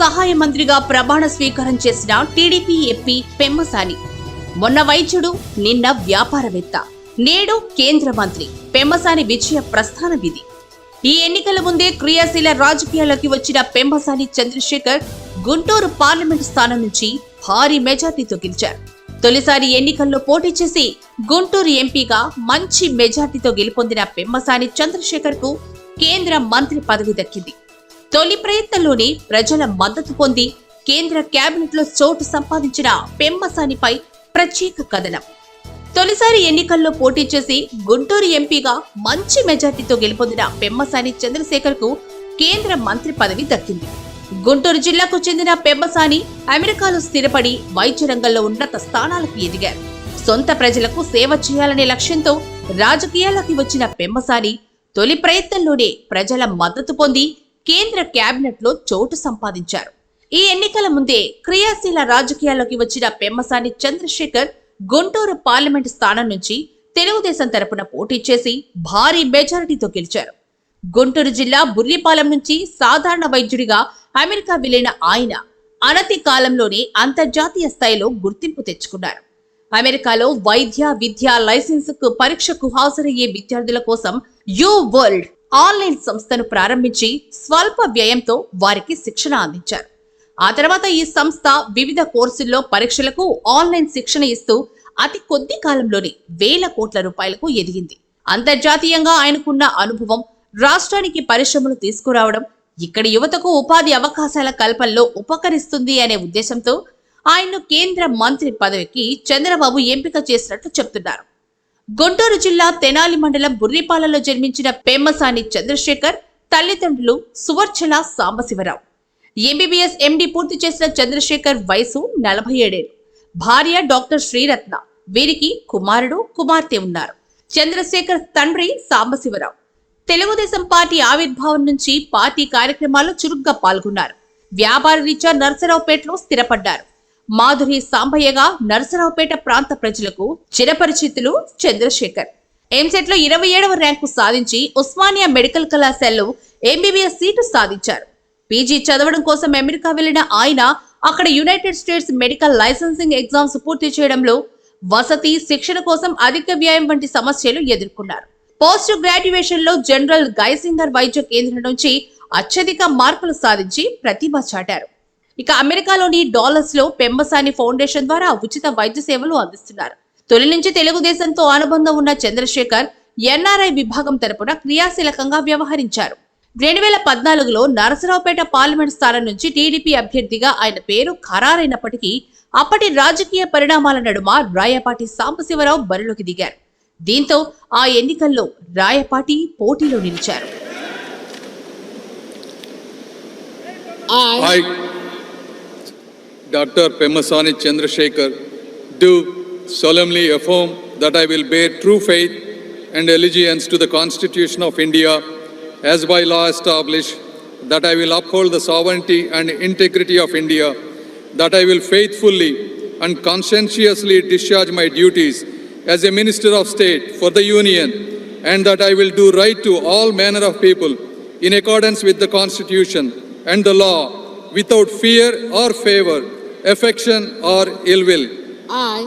సహాయ మంత్రిగా ప్రమాణ స్వీకారం చేసిన టీడీపీ ఎంపీ పెమ్మసాని. మొన్న వైద్యుడు నిన్న వ్యాపారవేత్త. నేడు కేంద్ర మంత్రి. పెమ్మసాని విజయ ప్రస్థానం ఇది ఈ ఎన్నికల ముందే క్రియాశీల రాజకీయాల్లోకి వచ్చిన పెమ్మసాని చంద్రశేఖర్ గుంటూరు పార్లమెంట్ స్థానం నుంచి భారీ మెజార్టీతో గెలిచారు. తొలిసారి ఎన్నికల్లో పోటీ చేసి గుంటూరు ఎంపీగా మంచి మెజార్టీతో గెలుపొందిన పెమ్మసాని చంద్రశేఖర్కు కేంద్ర మంత్రి పదవి దక్కింది. తొలి ప్రయత్నంలోనే ప్రజల మద్దతు పొంది కేంద్ర కేబినెట్లో చోటు సంపాదించిన పెమ్మసానిపై ప్రత్యేక కథనం. తొలిసారి ఎన్నికల్లో పోటీ చేసి గుంటూరు ఎంపీగా మంచి మెజార్టీతో గెలుపొందిన పెమ్మసాని చంద్రశేఖర్కు కేంద్ర మంత్రి పదవి దక్కింది. గుంటూరు జిల్లాకు చెందిన పెమ్మసాని అమెరికాలో స్థిరపడి వైద్య రంగంలో ఉన్నత స్థానాలకు ఎదిగారు. సొంత ప్రజలకు సేవ చేయాలనే లక్ష్యంతో రాజకీయాల్లోకి వచ్చిన పెమ్మసాని తొలి ప్రయత్నంలోనే ప్రజల మద్దతు పొంది కేంద్ర కేబినెట్లో చోటు సంపాదించారు. ఈ ఎన్నికల ముందే క్రియాశీల రాజకీయాల్లోకి వచ్చిన పెమ్మసాని చంద్రశేఖర్ గుంటూరు పార్లమెంట్ స్థానం నుంచి తెలుగుదేశం తరపున పోటీ చేసి భారీ మెజారిటీతో గెలిచారు. గుంటూరు జిల్లా బుర్రిపాలెం నుంచి సాధారణ వైద్యుడిగా అమెరికా వెళ్ళిన ఆయన అనతి కాలంలోనే అంతర్జాతీయ స్థాయిలో గుర్తింపు తెచ్చుకున్నారు. అమెరికాలో వైద్య విద్య లైసెన్సుకు పరీక్షకు హాజరయ్యే విద్యార్థుల కోసం యూ వరల్డ్ ఆన్లైన్ సంస్థను ప్రారంభించి స్వల్ప వ్యయంతో వారికి శిక్షణ అందించారు. ఆ తర్వాత ఈ సంస్థ వివిధ కోర్సుల్లో పరీక్షలకు ఆన్లైన్ శిక్షణ ఇస్తూ అతి కొద్ది కాలంలోనే వేల కోట్ల రూపాయలకు ఎదిగింది. అంతర్జాతీయంగా ఆయనకున్న అనుభవం రాష్ట్రానికి పరిశ్రమలు తీసుకురావడం ఇక్కడి యువతకు ఉపాధి అవకాశాల కల్పనలో ఉపకరిస్తుంది అనే ఉద్దేశంతో ఆయన్ను కేంద్ర మంత్రి పదవికి చంద్రబాబు ఎంపిక చేసినట్లు చెప్తున్నారు. గుంటూరు జిల్లా తెనాలి మండలం బుర్రిపాలలో జన్మించిన పేమసాని చంద్రశేఖర్ తల్లిదండ్రులు సువర్చల సాంబశివరావు. ఎంబీబీఎస్ ఎండి పూర్తి చేసిన చంద్రశేఖర్ వయసు నలభై ఏడేళ్ళు భార్య డాక్టర్ శ్రీరత్న వీరికి కుమారుడు కుమార్తె ఉన్నారు. చంద్రశేఖర్ తండ్రి సాంబశివరావు. తెలుగుదేశం పార్టీ ఆవిర్భావం నుంచి పార్టీ కార్యక్రమాల్లో చురుగ్గా పాల్గొన్నారు. వ్యాపార రీత్యా నర్సరావుపేటలో స్థిరపడ్డారు. మాధురి సాంబయ్యగా నరసరావుపేట ప్రాంత ప్రజలకు చిరపరిచితులు చంద్రశేఖర్. ఎంసెట్లో ఇరవై ఏడవ ర్యాంకు సాధించి ఉస్మానియా మెడికల్ కళాశాలలో ఎంబీబీఎస్ సీటు సాధించారు. పీజీ చదవడం కోసం అమెరికా వెళ్ళిన ఆయన అక్కడ United States medical licensing exams పూర్తి చేయడంలో వసతి శిక్షణ కోసం అధిక వ్యయం వంటి సమస్యలు ఎదుర్కొన్నారు. పోస్ట్ గ్రాడ్యుయేషన్లో జనరల్ గైసింగర్ వైద్య కేంద్రం నుంచి అత్యధిక మార్కులు సాధించి ప్రతిభ చాటారు. ఇక అమెరికాలోని డాలర్స్లో పెంబసాని ఫౌండేషన్ ద్వారా ఉచిత వైద్య సేవలు అందిస్తున్నారు. తొలి నుంచి తెలుగుదేశంతో అనుబంధం ఉన్న చంద్రశేఖర్ ఎన్ఆర్ఐ విభాగం తరపున క్రియాశీలకంగా వ్యవహరించారు. రెండు వేల పద్నాలుగులో నరసరావుపేట పార్లమెంట్ స్థానం నుంచి టీడీపీ అభ్యర్థిగా ఆయన పేరు ఖరారైనప్పటికీ అప్పటి రాజకీయ పరిణామాల నడుమ రాయపాటి సాంబశివరావు బరిలోకి దిగారు. దీంతో ఆ ఎన్నికల్లో రాయపాటి పోటీలో నిలిచారు. Dr. Pemasani Chandrasekhar, do solemnly affirm that I will bear true faith and allegiance to the Constitution of India as by law established, that I will uphold the sovereignty and integrity of India, that I will faithfully and conscientiously discharge my duties as a Minister of State for the Union, and that I will do right to all manner of people in accordance with the Constitution and the law without fear or favor, affection or ill will. I,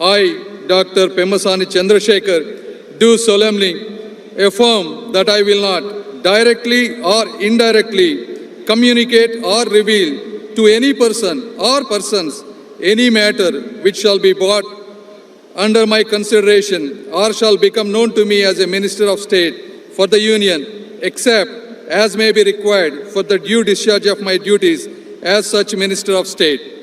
I, Dr. Pemasani Chandrasekhar, do solemnly affirm that I will not directly or indirectly communicate or reveal to any person or persons any matter which shall be brought under my consideration or shall become known to me as a Minister of State for the Union, except as may be required for the due discharge of my duties as such Minister of State.